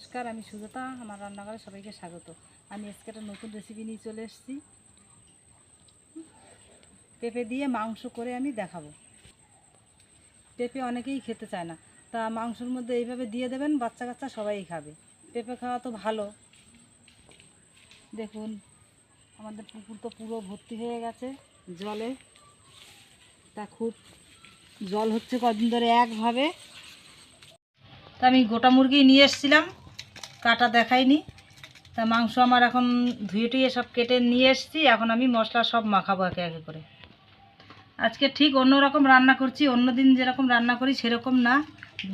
নমস্কার, আমি সুজাতা, আমার রান্নাঘরে সবাইকে স্বাগত। আমি আজকে একটা নতুন রেসিপি নিয়ে চলে এসেছি। পেঁপে দিয়ে মাংস করে আমি দেখাবো। পেঁপে অনেকেই খেতে চায় না। তা মাংসর মধ্যে এইভাবে দিয়ে দেবেন, বাচ্চা কাচ্চা সবাই খাবে। পেঁপে খাওয়া তো ভালো। দেখুন, আমাদের পুকুর তো পুরো ভর্তি হয়ে গেছে জলে। তা খুব জল হচ্ছে কদিন ধরে একভাবে। তা আমি গোটা মুরগি নিয়ে এসেছিলাম। কাটা দেখাইনি। তা মাংস আমার এখন ধুয়ে টুয়ে সব কেটে নিয়ে এসেছি, এখন আমি মশলা সব মাখাবো একে একে করে। আজকে ঠিক অন্য রকম রান্না করছি অন্য দিন যেরকম রান্না করি সেরকম না।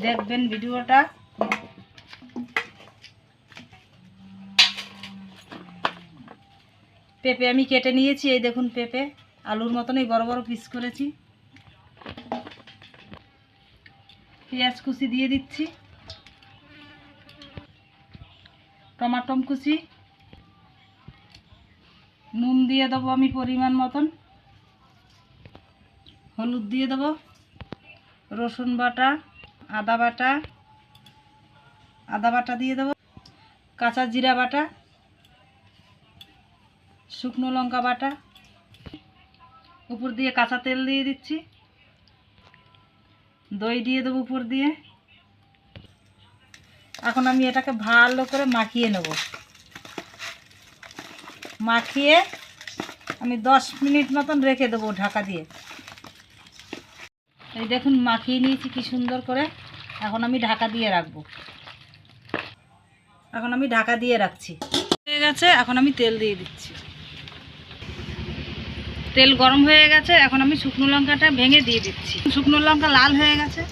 দেখবেন ভিডিওটা। পেঁপে আমি কেটে নিয়েছি, এই দেখুন পেঁপে। আলুর মতনই বড় বড় পিস করেছি। পেঁয়াজ কুচি দিয়ে দিচ্ছি। টমাটম কুচি, নুন দিয়ে দেবো আমি পরিমাণ মতন, হলুদ দিয়ে দেবো, রসুন বাটা, আদা বাটা আদা বাটা দিয়ে দেবো, কাঁচা জিরা বাটা, শুকনো লঙ্কা বাটা, উপর দিয়ে কাঁচা তেল দিয়ে দিচ্ছি, দই দিয়ে দেবো উপর দিয়ে। এখন আমি এটাকে ভালো করে মাখিয়ে নেব। মাখিয়ে আমি দশ মিনিট মতন রেখে দেবো ঢাকা দিয়ে। এই দেখুন, মাখিয়ে নিয়েছি কি সুন্দর করে। এখন আমি ঢাকা দিয়ে রাখব। এখন আমি ঢাকা দিয়ে রাখছি। হয়ে গেছে, এখন আমি তেল দিয়ে দিচ্ছি। তেল গরম হয়ে গেছে, এখন আমি শুকনো লঙ্কাটা ভেঙে দিয়ে দিচ্ছি। শুকনো লঙ্কা লাল হয়ে গেছে।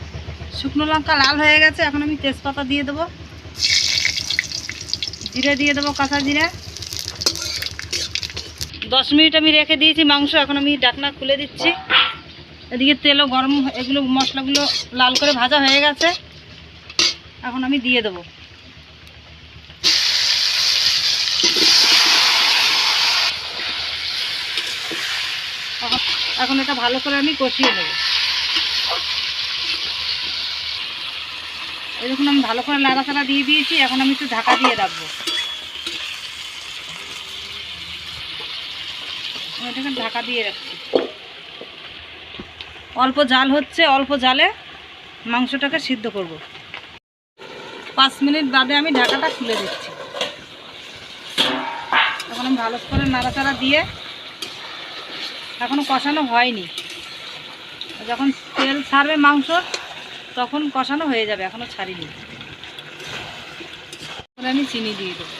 শুকনো লঙ্কা লাল হয়ে গেছে, এখন আমি তেজপাতা দিয়ে দেবো। জিরে দিয়ে দেবো, কাঁচা জিরা। দশ মিনিট আমি রেখে দিয়েছি মাংস, এখন আমি ডাকনা খুলে দিচ্ছি। এদিকে তেলও গরম, এগুলো মশলাগুলো লাল করে ভাজা হয়ে গেছে। এখন আমি দিয়ে দেবো। এখন- এটা ভালো করে আমি কষিয়ে নেব। দেখুন, আমি ভালো করে নাড়াচাড়া দিয়ে দিয়েছি, এখন আমি একটু ঢাকা দিয়ে রাখব। ঢাকা দিয়ে রাখছি। অল্প জাল হচ্ছে, অল্প জালে মাংসটাকে সিদ্ধ করব। পাঁচ মিনিট বাদে আমি ঢাকাটা খুলে দিচ্ছি। এখন আমি ভালো করে নাড়াচাড়া দিয়ে এখনও কষানো হয়নি। যখন তেল ছাড়বে মাংস তখন কষানো হয়ে যাবে এখনও ছাড়িনি। তাহলে আমি চিনি দিয়ে দেবো।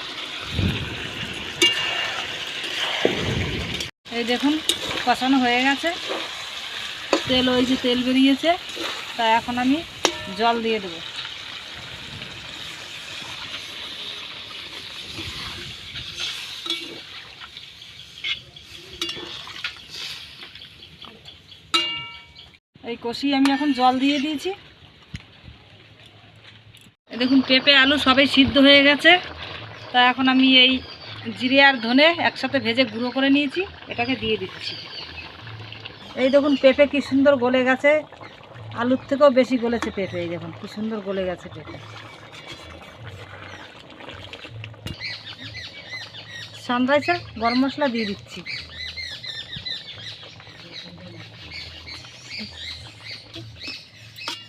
এই দেখুন, কষানো হয়ে গেছে। তেল, ওই যে তেল বেরিয়েছে, তা এখন আমি জল দিয়ে দেবো। এই কষি আমি এখন জল দিয়ে দিয়েছি। দেখুন, পেঁপে, আলু সবাই সিদ্ধ হয়ে গেছে। তা এখন আমি এই জিরে আর ধনে একসাথে ভেজে গুঁড়ো করে নিয়েছি, এটাকে দিয়ে দিচ্ছি। এই দেখুন, পেঁপে কি সুন্দর গলে গেছে। আলুর থেকেও বেশি গলেছে পেঁপে, এই দেখুন, কি সুন্দর গলে গেছে পেঁপে। সানরাইসের গরম মশলা দিয়ে দিচ্ছি।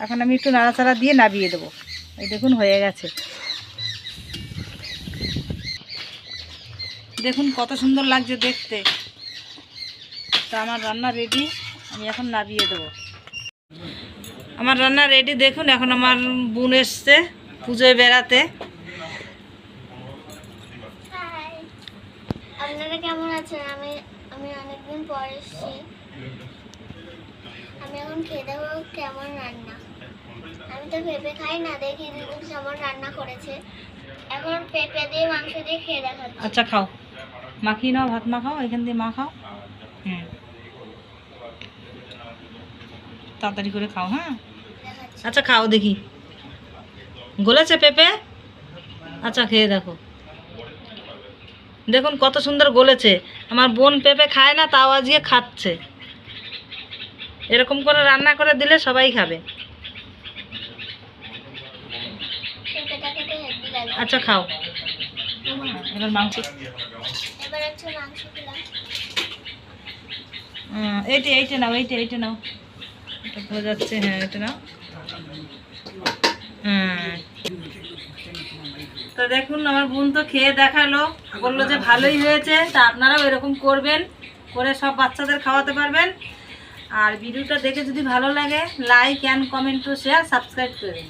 এখন আমি একটু নাড়াচাড়া দিয়ে নাবিয়ে দেবো। এই দেখুন, হয়ে গেছে। দেখুন, কত সুন্দর লাগছে দেখতে। তা আমার রান্না রেডি আমি এখন নাবিয়ে দেবো। আমার রান্না রেডি দেখুন, এখন আমার বোন এসছে পুজোয় বেড়াতে। আপনারা কেমন আমি আমি অনেকদিন পর এসেছি। আমি এখন খেয়ে দেবো কেমন রান্না? তো পেঁপে খাই না দেখি দিদি কেমন রান্না করেছে। এখন পেঁপে দিয়ে মাংস দিয়ে খেয়ে দেখাচ্ছি। আচ্ছা খাও। মাখিয়ে নাও? ভাত মাখাও এখান দিয়ে মাখাও হুম। তাড়াতাড়ি করে খাও হ্যাঁ? আচ্ছা খাও দেখি। গলেছে পেঁপে? আচ্ছা খেয়ে দেখো। দেখুন কত সুন্দর গলেছে। আমার বোন পেঁপে খায় না তাও আজকে খাচ্ছে। এরকম করে রান্না করে দিলে সবাই খাবে পেঁপেটা খেতে হেভি লাগে আচ্ছা খাও। এবার মাংস। এইটা এইটা নাও এইটা এইটা নাও। এটা বোঝা যাচ্ছে হ্যাঁ এটা নাও। হুম তো দেখুন আমার বোন তো খেয়ে দেখাল। বলল যে ভালোই হয়েছে তা আপনারাও এরকম করবেন করে সব বাচ্চাদের খাওয়াতে পারবেন। আর ভিডিওটা দেখে যদি ভালো লাগে লাইক অ্যান্ড কমেন্ট ও শেয়ার সাবস্ক্রাইব করবেন